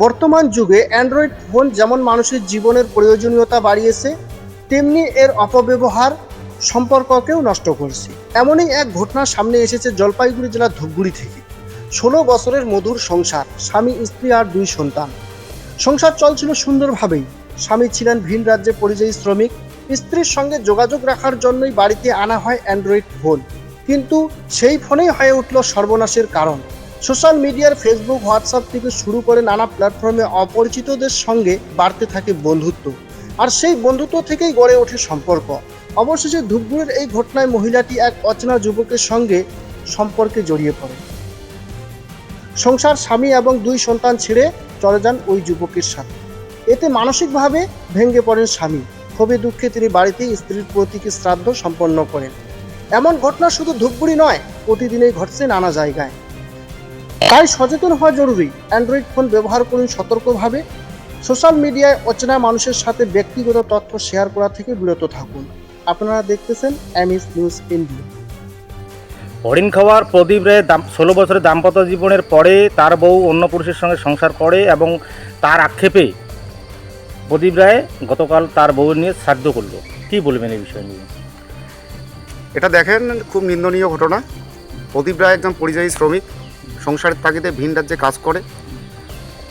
বর্তমান যুগে Android phone যেমন মানুষের জীবনের প্রয়োজনীয়তা বাড়িয়েছে, তেমনি এর অপব্যবহার সম্পর্ককেও নষ্ট করছে। এমনই এক ঘটনা সামনে এসেছে জলপাইগুড়ি জেলার ধূপগুড়ি থেকে। ষোলো বছরের মধুর সংসার, স্বামী, স্ত্রী আর দুই সন্তান। সংসার চলছিল সুন্দরভাবেই। স্বামী ছিলেন ভিন রাজ্যে পরিযায়ী শ্রমিক। স্ত্রীর সঙ্গে যোগাযোগ রাখার জন্যই বাড়িতে আনা হয় অ্যান্ড্রয়েড ফোন। কিন্তু সেই ফোনেই হয়ে উঠল সর্বনাশের কারণ। সোশ্যাল মিডিয়ার ফেসবুক, হোয়াটসঅ্যাপ থেকে শুরু করে নানা প্ল্যাটফর্মে অপরিচিতদের সঙ্গে বাড়তে থাকে বন্ধুত্ব। আর সেই বন্ধুত্ব থেকেই গড়ে ওঠে সম্পর্ক। অবশেষে ধূপগুড়ির এই ঘটনায় মহিলাটি এক অচেনা যুবকের সঙ্গে সম্পর্কে জড়িয়ে পড়ে। সংসার, স্বামী এবং দুই সন্তান ছেড়ে চলে যান ওই যুবকের সাথে। এতে মানসিকভাবে ভেঙে পড়েন স্বামী। ক্ষোভে দুঃখে তিনি বাড়িতেই স্ত্রীর প্রতীকী শ্রাদ্ধ সম্পন্ন করেন। এমন ঘটনা শুধু ধূপগুড়ি নয়, প্রতিদিনই ঘটছে নানা জায়গায়। তাই সচেতন হওয়া জরুরি। অ্যান্ড্রয়েড ফোন ব্যবহার করুন সতর্কভাবে। সোশ্যাল মিডিয়ায় অচেনা মানুষের সাথে ব্যক্তিগত তথ্য শেয়ার করা থেকে বিরত থাকুন। আপনারা দেখতেছেন এমএস নিউজ ইন্ডিয়া হরিণ খাওয়ার প্রদীপ রায় দাম ষোলো বছরের দাম্পত্য জীবনের পরে তার বউ অন্য পুরুষের সঙ্গে সংসার করে এবং তার আক্ষেপে প্রদীপ রায় গতকাল তার বউ নিয়ে শ্রাদ্ধ করল। কি বলবেন এই বিষয় নিয়ে? এটা দেখেন খুব নিন্দনীয় ঘটনা। প্রদীপ রায় একজন পরিযায়ী শ্রমিক। সংসারের তাগিদে ভিন রাজ্যে কাজ করে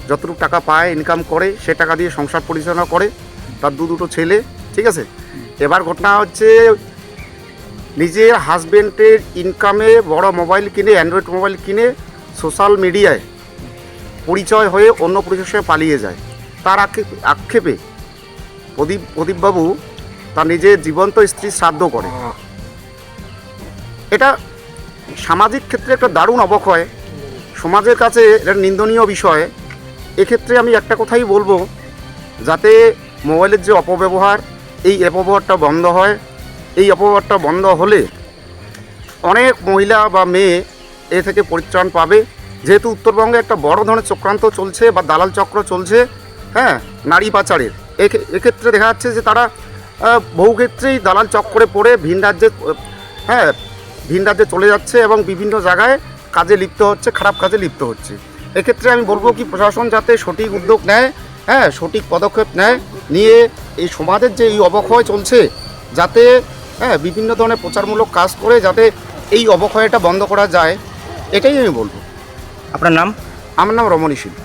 যতটুকু টাকা পায় ইনকাম করে সে টাকা দিয়ে সংসার পরিচালনা করে তার দু দুটো ছেলে ঠিক আছে? এবার ঘটনা হচ্ছে নিজের হাজবেন্ডের ইনকামে বড় মোবাইল কিনে অ্যান্ড্রয়েড মোবাইল কিনে সোশ্যাল মিডিয়ায় পরিচয় হয়ে অন্য পুরুষের সঙ্গে পালিয়ে যায়। তার আক্ষেপ- আক্ষেপে প্রদীপ প্রদীপবাবু তার নিজের জীবন্ত স্ত্রীর শ্রাদ্ধ করে। এটা সামাজিক ক্ষেত্রে একটা দারুণ অবক্ষয়। সমাজের কাছে এটা নিন্দনীয় বিষয়। এক্ষেত্রে আমি একটা কথাই বলব, যাতে মোবাইলের যে অপব্যবহার, এই অপব্যবহারটা বন্ধ হয়। এই অপব্যবহারটা বন্ধ হলে অনেক মহিলা বা মেয়ে এ থেকে পরিত্রাণ পাবে। যেহেতু উত্তরবঙ্গে একটা বড় ধরনের চক্রান্ত চলছে বা দালাল চক্র চলছে হ্যাঁ নারী পাচারের। এক্ষে- এক্ষেত্রে দেখা যাচ্ছে যে তারা বহু ক্ষেত্রেই দালাল চক্করে পড়ে ভিন রাজ্যে হ্যাঁ ভিন রাজ্যে চলে যাচ্ছে এবং বিভিন্ন জায়গায় কাজে লিপ্ত হচ্ছে খারাপ কাজে লিপ্ত হচ্ছে। এক্ষেত্রে আমি বলব কি প্রশাসন যাতে সঠিক উদ্যোগ নেয় হ্যাঁ সঠিক পদক্ষেপ নেয় নিয়ে এই সমাজের যে এই অবক্ষয় চলছে যাতে হ্যাঁ বিভিন্ন ধরনের প্রচারমূলক কাজ করে যাতে এই অবক্ষয়টা বন্ধ করা যায় এটাই আমি বলব। আপনার নাম? আমার নাম রমণী শীল